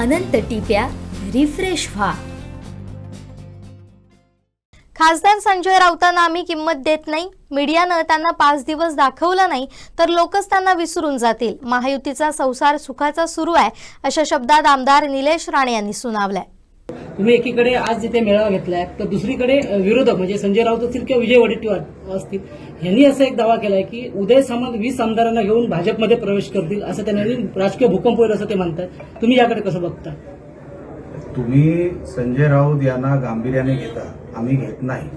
अनंत टिप्या refresh व्हा. खासदार संजय राऊतांना आम्ही किंमत देत नाही. मीडियानं त्यांना पाच दिवस दाखवलं नाही तर लोकच त्यांना विसरून जातील. महायुतीचा संसार सुखाचा सुरू आहे अशा शब्दात आमदार निलेश राणे यांनी सुनावलाय. तुम्ही एकीकडे आज जिथे मेळावा घेतलाय तर दुसरीकडे विरोधक म्हणजे संजय राऊत असतील किंवा विजय वडेट्टीवार असतील यांनी असा एक दावा केलाय की उदय सामंत वीस आमदारांना घेऊन भाजपमध्ये प्रवेश करतील असं त्यांनी राजकीय भूकंप होईल असं ते म्हणतात. तुम्ही याकडे कसं बघता? तुम्ही संजय राऊत यांना गांभीर्याने घेता आम्ही घेत नाही.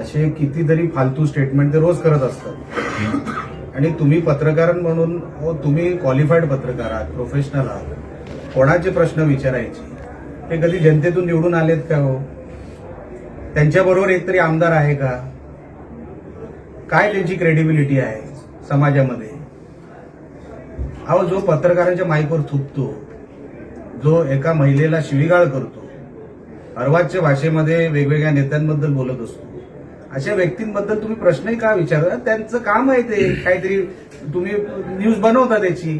असे कितीतरी फालतू स्टेटमेंट ते रोज करत असतात. आणि तुम्ही पत्रकार म्हणून हो तुम्ही क्वालिफाईड पत्रकार आहात प्रोफेशनल आहात. कोणाचे प्रश्न विचारायचे? ते कधी जनतेतून निवडून आलेत का हो? त्यांच्याबरोबर एकतरी आमदार आहे का? काय त्यांची क्रेडिबिलिटी आहे समाजामध्ये? अहो जो पत्रकारांच्या माईकवर थुकतो जो एका महिलेला शिवीगाळ करतो अर्वाच्य भाषेमध्ये वेगवेगळ्या नेत्यांबद्दल बोलत असतो अशा व्यक्तींबद्दल तुम्ही प्रश्नही का विचारता? त्यांचं काम आहे? ते काहीतरी तुम्ही न्यूज बनवता त्याची.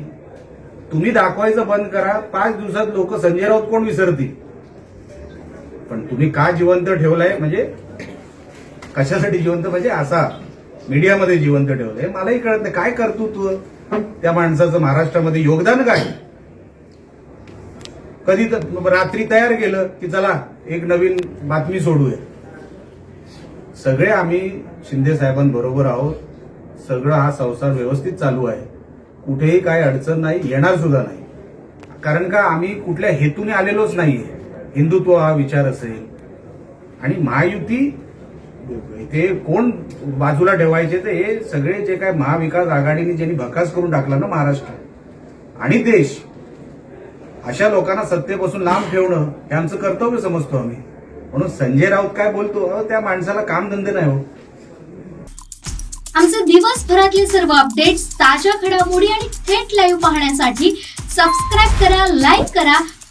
तुम्ही दाखवायचं बंद करा. पाच दिवसात लोक संजय राऊत कोण विसरतील? पण तुम्ही का जिवंत ठेवलंय? म्हणजे कशासाठी जिवंत? म्हणजे असा मीडियामध्ये जिवंत ठेवलंय. मलाही कळत नाही. काय कर्तृत्व त्या माणसाचं? महाराष्ट्रामध्ये योगदान काय? कधी तर रात्री तयार केलं की चला एक नवीन बातमी सोडूया. सगळे आम्ही शिंदे साहेबांबरोबर आहोत. सगळं हा संसार व्यवस्थित चालू आहे. कुठेही काय अडचण नाही येणार सुद्धा नाही. कारण का आम्ही कुठल्या हेतूने आलेलोच नाहीये. हिंदुत्व हा विचार असेल आणि महायुती ते कोण बाजूला ठेवायचे ते हे सगळे जे काय महाविकास आघाडीने ज्यांनी भकास करून टाकला ना महाराष्ट्र आणि देश अशा लोकांना सत्तेपासून लांब ठेवणं हे आमचं कर्तव्य समजतो आम्ही. म्हणून संजय राऊत काय बोलतो त्या माणसाला कामधंदे नाही हो. आमचे दिवसभरातले सर्व अपडेट्स ताज्या घडामोडी आणि थेट लाईव्ह पाहण्यासाठी सबस्क्राईब करा लाईक करा